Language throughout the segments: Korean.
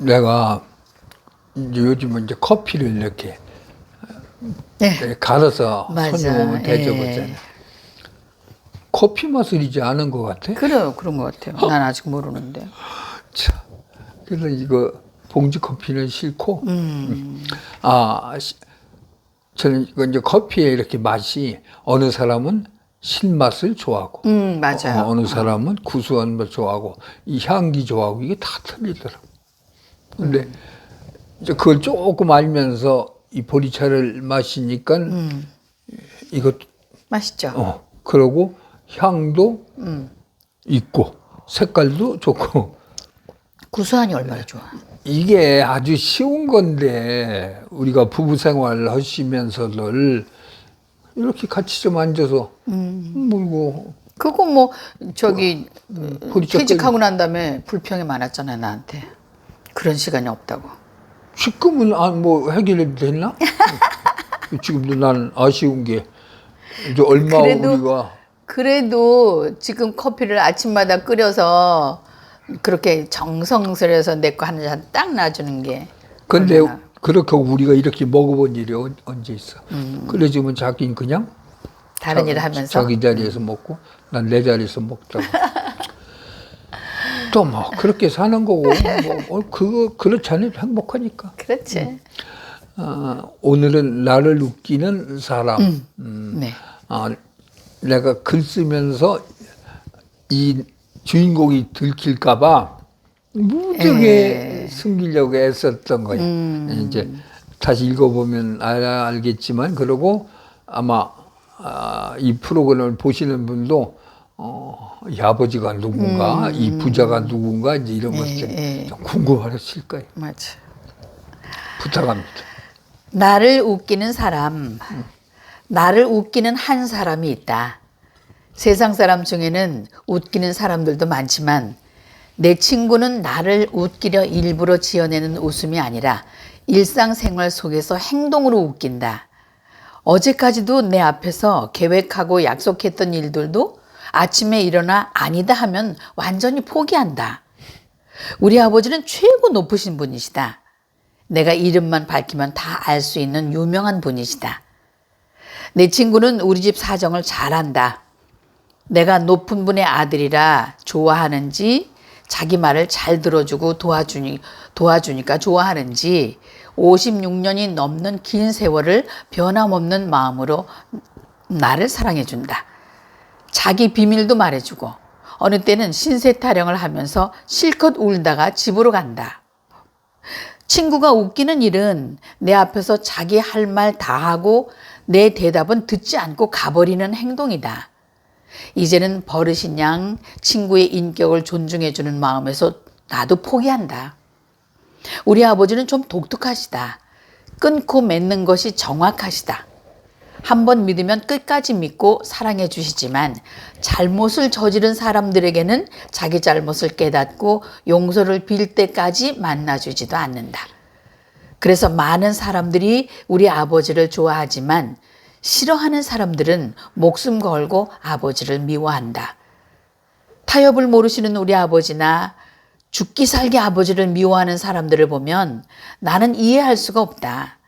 내가 이제 요즘은 이제 커피를 이렇게 네. 갈아서 맞아. 손님을 예. 커피 맛을 이제 아는 것 같아. 그래요. 그런 것 같아요. 난 아직 모르는데. 참. 그래서 이거 봉지 커피는 싫고, 음. 아, 시- 저는 이거 이제 커피에 이렇게 맛이 어느 사람은 신맛을 좋아하고, 음, 맞아요. 어, 느 사람은 구수한 맛 좋아하고, 이 향기 좋아하고, 이게 다 틀리더라고. 근데 음. 이제 그걸 조금 알면서 이 보리차를 마시니까 음. 이것, 맛있죠? 어, 그러고 향도 음. 있고, 색깔도 좋고, 구수하니 얼마나 좋아. 이게 아주 쉬운 건데 우리가 부부 생활 하시면서들 이렇게 같이 좀 앉아서 물고 그거 뭐 저기 보리차 퇴직하고 난 다음에 불평이 많았잖아요 나한테. 그런 시간이 없다고. 지금은 아, 뭐 해결이 됐나? 지금도 난 아쉬운 게 이제 얼마 그래도 우리가 그래도 지금 커피를 아침마다 끓여서 그렇게 정성스레서 내거한잔딱 놔주는 게. 근데 얼마나. 그렇게 우리가 이렇게 먹어본 일이 언- 언제 있어? 그래 지면 자기는 그냥 음. 다른 자- 일을 하면서. 자기 자리에서 먹고 난 내 자리에서 먹다가 또 뭐 그렇게 사는 거고 뭐 어, 그거 그렇잖아요 행복하니까. 그렇지. 아, 오늘은 나를 웃기는 사람. 음, 네. 아, 내가 글 쓰면서 이 주인공이 들킬까봐 무지하게 숨기려고 애썼던 거예요. 이제 다시 읽어보면 알, 알겠지만 그러고 아마 아, 이 프로그램을 보시는 분도 어, 이 아버지가 누군가, 이 부자가 누군가 이제 이런 것들 예. 좀 궁금하실 거예요. 맞아. 부탁합니다. 나를 웃기는 사람, 나를 웃기는 한 사람이 있다. 세상 사람 중에는 웃기는 사람들도 많지만 내 친구는 나를 웃기려 일부러 지어내는 웃음이 아니라 일상생활 속에서 행동으로 웃긴다. 어제까지도 내 앞에서 계획하고 약속했던 일들도 아침에 일어나 아니다 하면 완전히 포기한다. 우리 아버지는 최고 높으신 분이시다. 내가 이름만 밝히면 다 알 수 있는 유명한 분이시다. 내 친구는 우리 집 사정을 잘 안다. 내가 높은 분의 아들이라 좋아하는지 자기 말을 잘 들어주고 도와주니, 도와주니까 좋아하는지 56년이 넘는 긴 세월을 변함없는 마음으로 나를 사랑해준다. 자기 비밀도 말해주고 어느 때는 신세 타령을 하면서 실컷 울다가 집으로 간다. 친구가 웃기는 일은 내 앞에서 자기 할 말 다 하고 내 대답은 듣지 않고 가버리는 행동이다. 이제는 버릇인 양 친구의 인격을 존중해주는 마음에서 나도 포기한다. 우리 아버지는 좀 독특하시다. 끊고 맺는 것이 정확하시다. 한번 믿으면 끝까지 믿고 사랑해 주시지만 잘못을 저지른 사람들에게는 자기 잘못을 깨닫고 용서를 빌 때까지 만나주지도 않는다. 그래서 많은 사람들이 우리 아버지를 좋아하지만 싫어하는 사람들은 목숨 걸고 아버지를 미워한다. 타협을 모르시는 우리 아버지나 죽기 살기 아버지를 미워하는 사람들을 보면 나는 이해할 수가 없다.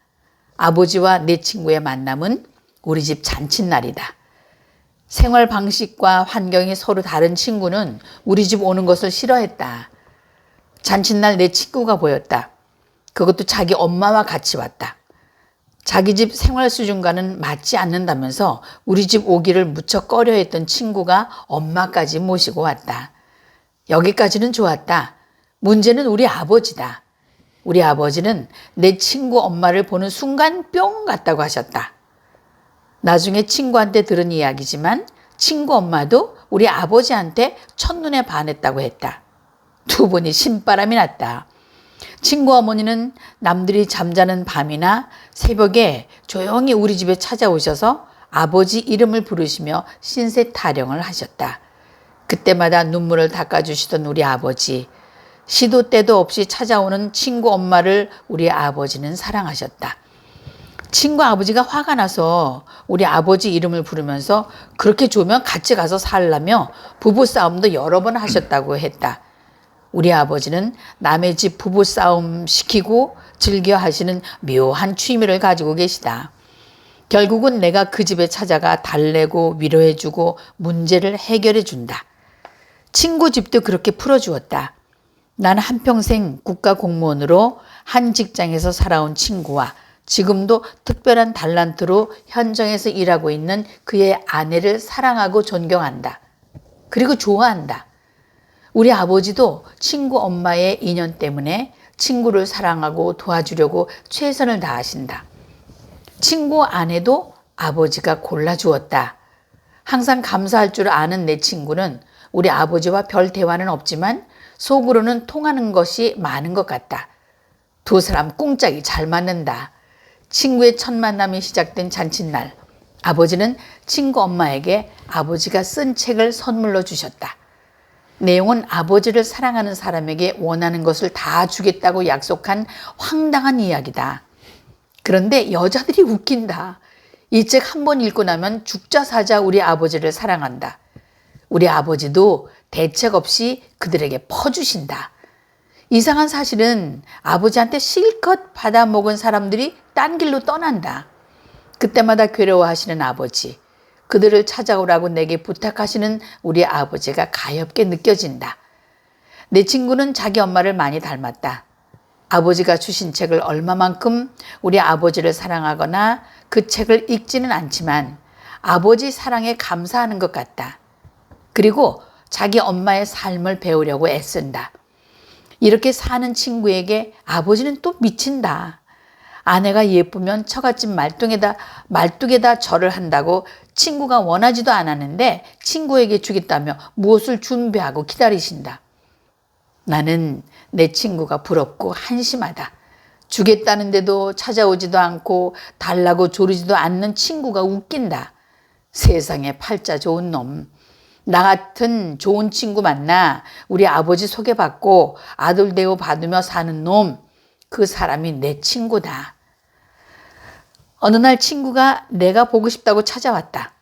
아버지와 내 친구의 만남은 우리 집 잔칫날이다. 생활 방식과 환경이 서로 다른 친구는 우리 집 오는 것을 싫어했다. 잔칫날 내 친구가 보였다. 그것도 자기 엄마와 같이 왔다. 자기 집 생활 수준과는 맞지 않는다면서 우리 집 오기를 무척 꺼려했던 친구가 엄마까지 모시고 왔다. 여기까지는 좋았다. 문제는 우리 아버지다. 우리 아버지는 내 친구 엄마를 보는 순간 뿅 갔다고 하셨다. 나중에 친구한테 들은 이야기지만 친구 엄마도 우리 아버지한테 첫눈에 반했다고 했다. 두 분이 신바람이 났다. 친구 어머니는 남들이 잠자는 밤이나 새벽에 조용히 우리 집에 찾아오셔서 아버지 이름을 부르시며 신세 타령을 하셨다. 그때마다 눈물을 닦아주시던 우리 아버지. 시도 때도 없이 찾아오는 친구 엄마를 우리 아버지는 사랑하셨다. 친구 아버지가 화가 나서 우리 아버지 이름을 부르면서 그렇게 좋으면 같이 가서 살라며 부부싸움도 여러 번 하셨다고 했다. 우리 아버지는 남의 집 부부 싸움 시키고 즐겨 하시는 묘한 취미를 가지고 계시다. 결국은 내가 그 집에 찾아가 달래고 위로해주고 문제를 해결해준다. 친구 집도 그렇게 풀어주었다. 나는 한평생 국가 공무원으로 한 직장에서 살아온 친구와 지금도 특별한 달란트로 현장에서 일하고 있는 그의 아내를 사랑하고 존경한다. 그리고 좋아한다. 우리 아버지도 친구 엄마의 인연 때문에 친구를 사랑하고 도와주려고 최선을 다하신다. 친구 아내도 아버지가 골라주었다. 항상 감사할 줄 아는 내 친구는 우리 아버지와 별 대화는 없지만 속으로는 통하는 것이 많은 것 같다. 두 사람 꿍짝이 잘 맞는다. 친구의 첫 만남이 시작된 잔칫날, 아버지는 친구 엄마에게 아버지가 쓴 책을 선물로 주셨다. 내용은 아버지를 사랑하는 사람에게 원하는 것을 다 주겠다고 약속한 황당한 이야기다. 그런데 여자들이 웃긴다. 이 책 한 번 읽고 나면 죽자 사자 우리 아버지를 사랑한다. 우리 아버지도 대책 없이 그들에게 퍼주신다. 이상한 사실은 아버지한테 실컷 받아먹은 사람들이 딴 길로 떠난다. 그때마다 괴로워하시는 아버지, 그들을 찾아오라고 내게 부탁하시는 우리 아버지가 가엽게 느껴진다. 내 친구는 자기 엄마를 많이 닮았다. 아버지가 주신 책을 얼마만큼 우리 아버지를 사랑하거나 그 책을 읽지는 않지만 아버지 사랑에 감사하는 것 같다. 그리고 자기 엄마의 삶을 배우려고 애쓴다. 이렇게 사는 친구에게 아버지는 또 미친다. 아내가 예쁘면 처갓집 말뚝에다 말뚝에다 절을 한다고 친구가 원하지도 않았는데 친구에게 주겠다며 무엇을 준비하고 기다리신다. 나는 내 친구가 부럽고 한심하다. 주겠다는데도 찾아오지도 않고 달라고 조르지도 않는 친구가 웃긴다. 세상에 팔자 좋은 놈. 나 같은 좋은 친구 만나 우리 아버지 소개받고 아들 대우 받으며 사는 놈. 그 사람이 내 친구다. 어느 날 친구가 내가 보고 싶다고 찾아왔다.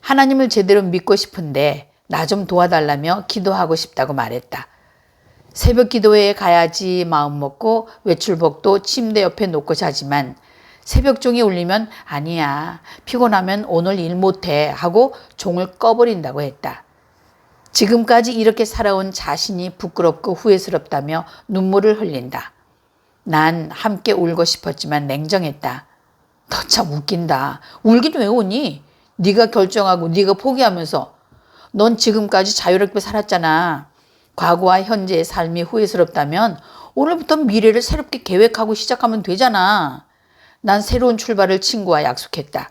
하나님을 제대로 믿고 싶은데 나 좀 도와달라며 기도하고 싶다고 말했다. 새벽 기도회에 가야지 마음 먹고 외출복도 침대 옆에 놓고 자지만 새벽 종이 울리면 아니야 피곤하면 오늘 일 못해 하고 종을 꺼버린다고 했다. 지금까지 이렇게 살아온 자신이 부끄럽고 후회스럽다며 눈물을 흘린다. 난 함께 울고 싶었지만 냉정했다. 너 참 웃긴다. 울긴 왜 우니? 네가 결정하고 네가 포기하면서 넌 지금까지 자유롭게 살았잖아. 과거와 현재의 삶이 후회스럽다면 오늘부터 미래를 새롭게 계획하고 시작하면 되잖아. 난 새로운 출발을 친구와 약속했다.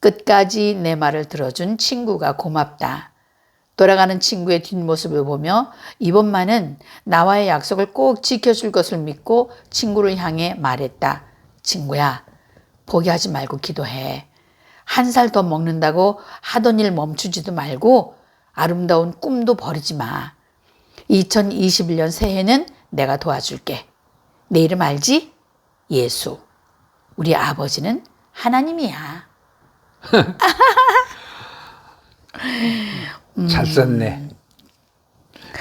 끝까지 내 말을 들어준 친구가 고맙다. 돌아가는 친구의 뒷모습을 보며 이번만은 나와의 약속을 꼭 지켜줄 것을 믿고 친구를 향해 말했다. 친구야, 포기하지 말고 기도해. 한 살 더 먹는다고 하던 일 멈추지도 말고 아름다운 꿈도 버리지 마. 2021년 새해는 내가 도와줄게. 내 이름 알지? 예수. 우리 아버지는 하나님이야. 잘 썼네.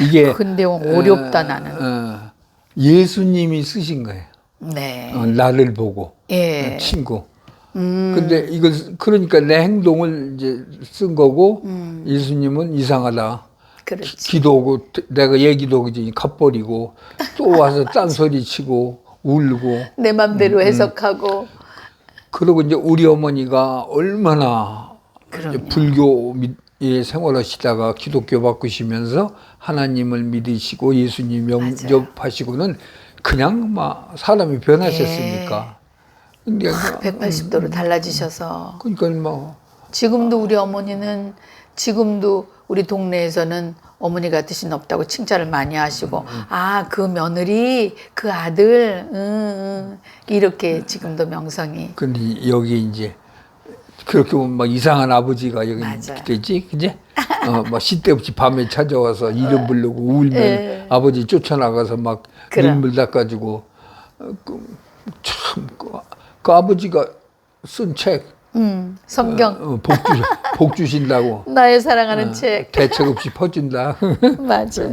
이게 근데 어렵다 나는. 어, 예수님이 쓰신 거예요. 네. 어, 나를 보고 예. 음. 친구. 근데 이걸 그러니까 내 행동을 이제 쓴 거고 음. 예수님은 이상하다. 그렇지. 기도하고 내가 얘기도 그지 갚버리고 또 와서 딴소리 치고 울고 내 음, 맘대로 해석하고. 그리고 이제 우리 어머니가 얼마나 불교 의 생활하시다가 기독교 바꾸시면서 하나님을 믿으시고 예수님 영접하시고는 그냥 막 사람이 변하셨습니까? 근데 그- 180도로 달라지셔서. 그러니까 뭐 지금도 우리 어머니는 지금도 우리 동네에서는 어머니 같으신 없다고 칭찬을 많이 하시고 아 그 며느리 그 아들 응, 응. 이렇게 지금도 명성이 근데 여기 이제 그렇게 보면 막 이상한 아버지가 여기 맞아요. 되지, 그제? 어, 막 시대없이 밤에 찾아와서 이름 부르고 울면 예. 아버지 쫓아나가서 막 그럼. 눈물 닦아주고 어, 그, 참, 그, 그 아버지가 쓴 책, 음, 성경 어, 복, 주, 복 주신다고 나의 사랑하는 책 대책 없이 퍼준다. 맞아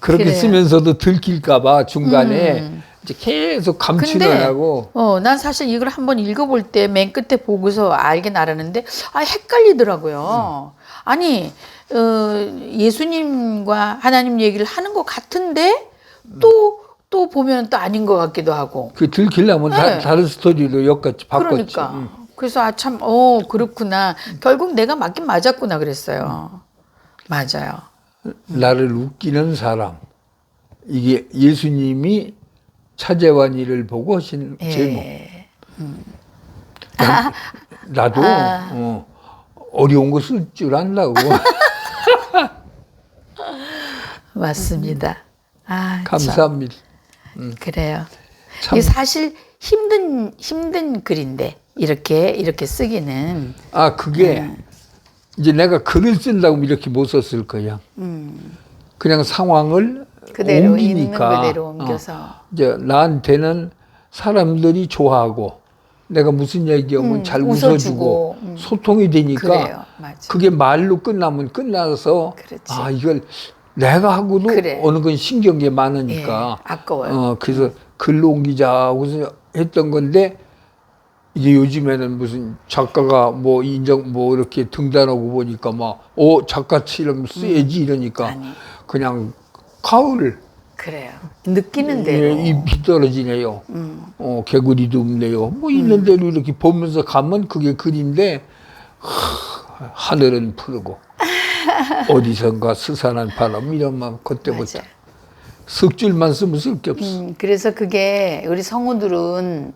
그렇게 그래요. 쓰면서도 들킬까봐 중간에 음. 이제 계속 감추려고 어, 난 사실 이걸 한번 읽어볼 때 맨 끝에 보고서 알긴 알았는데 아 헷갈리더라고요. 아니 어, 예수님과 하나님 얘기를 하는 것 같은데 또또 보면 또 아닌 것 같기도 하고. 그 들키려면 다, 네. 다 른 스토리로 엮었지 바꿨지. 그러니까. 음. 그래서 아 참, 어 그렇구나. 결국 내가 맞긴 맞았구나 그랬어요. 맞아요. 나를 웃기는 사람. 이게 예수님이 차재환 일을 보고 하신 제목. 예. 난- 나도 아. 어, 어려운 거 쓸 줄 안다고. 맞습니다. 아, 참. 감사합니다. 그래요. 참. 이게 사실 힘든 힘든 글인데 이렇게 이렇게 쓰기는 아 그게 네. 이제 내가 글을 쓴다고 이렇게 못 썼을 거야. 그냥 상황을 음. 그대로 옮기니까 그대로 옮겨서. 어, 이제 나한테는 사람들이 좋아하고 내가 무슨 얘기하면 음, 잘 웃어주고, 웃어주고 음. 소통이 되니까. 그게 말로 끝나면 끝나서 그렇지. 아 이걸 내가 하고도 그래. 어느 건 신경 게 많으니까 예, 아까워요. 어, 그래서 글로 옮기자고 했던 건데 이게 요즘에는 무슨 작가가 뭐 인정 뭐 이렇게 등단하고 보니까 막 어 작가처럼 써야지 이러니까 음. 아니. 그냥 가을 그래요. 느끼는 대로. 음. 예, 잎이 떨어지네요. 어 개구리도 없네요. 뭐 있는 대로 이렇게 보면서 가면 그게 글인데 하, 하늘은 푸르고 어디선가 스산한 바람 이런 마음 그때부터 맞아요. 석 줄만 쓰면 쓸 게 없어. 음, 그래서 그게 우리 성우들은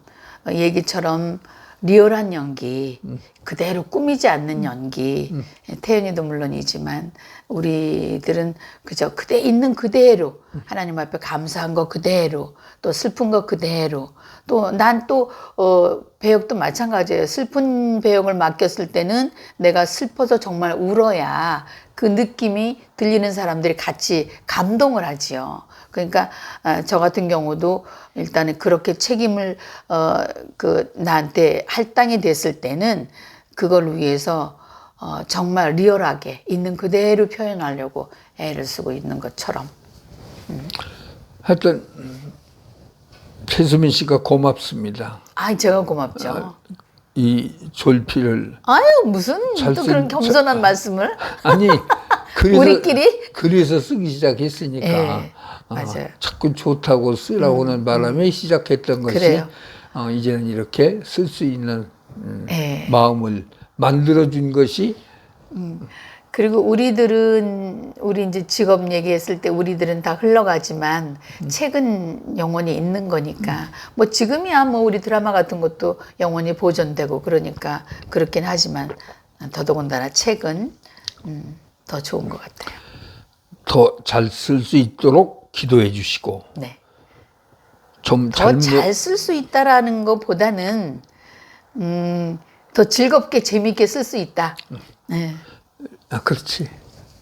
얘기처럼 리얼한 연기, 그대로 꾸미지 않는 연기, 태연이도 물론이지만 우리들은 그저 그대 있는 그대로 하나님 앞에 감사한 거 그대로 또 슬픈 거 그대로 또 난또 어, 배역도 마찬가지예요. 슬픈 배역을 맡겼을 때는 내가 슬퍼서 정말 울어야 그 느낌이 들리는 사람들이 같이 감동을 하지요. 그러니까 아, 저 같은 경우도 일단은 그렇게 책임을 어, 그 나한테 할당이 됐을 때는 그걸 위해서 어, 정말 리얼하게 있는 그대로 표현하려고 애를 쓰고 있는 것처럼 하여튼 음, 최수민 씨가 고맙습니다. 아 제가 고맙죠. 이 졸피를 아유 무슨 잘또 쓴- 그런 겸손한 말씀을 아니 그래서 우리끼리? 그래서 쓰기 시작했으니까 예, 어, 맞아요. 자꾸 좋다고 쓰라고 하는 바람에 시작했던 것이 그래요. 어, 이제는 이렇게 쓸 수 있는 음, 예. 마음을 만들어준 것이 그리고 우리들은 우리 이제 직업 얘기했을 때 우리들은 다 흘러가지만 책은 영원히 있는 거니까 뭐 지금이야 뭐 우리 드라마 같은 것도 영원히 보존되고 그러니까 그렇긴 하지만 더더군다나 책은 음, 더 좋은 것 같아요. 더 잘 쓸 수 있도록 기도해 주시고 네. 좀더 잘못 잘쓸 수 있다라는 것보다는 음, 더 즐겁게 재미있게 쓸 수 있다. 네. 아, 그렇지.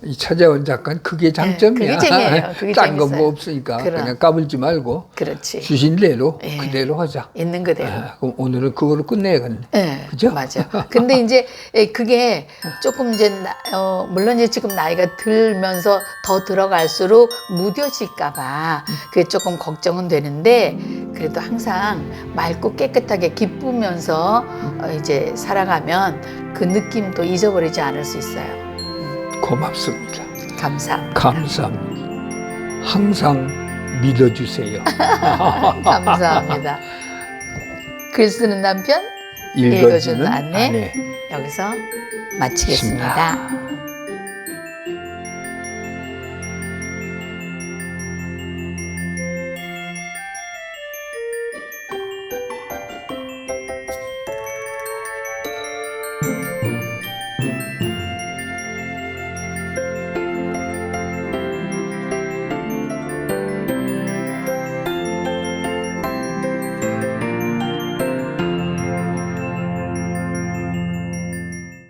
이 찾아온 작가는 그게 장점이야. 네, 그게 재밌어요. 뭐 없으니까 그럼. 그냥 까불지 말고 그렇지. 주신 대로 예. 그대로 하자. 있는 그대로. 아, 그럼 오늘은 그거로 끝내야겠네. 네, 그죠? 맞아. 근데 이제 에, 그게 조금 이제 나- 어, 물론 이제 지금 나이가 들면서 더 들어갈수록 무뎌질까봐 그게 조금 걱정은 되는데 그래도 항상 맑고 깨끗하게 기쁘면서 어, 이제 살아가면 그 느낌도 잊어버리지 않을 수 있어요. 고맙습니다. 감사합니다. 감사합니다. 항상 믿어주세요. 감사합니다. 글 쓰는 남편 읽어주는 읽어주는 아내. 아내. 여기서 마치겠습니다.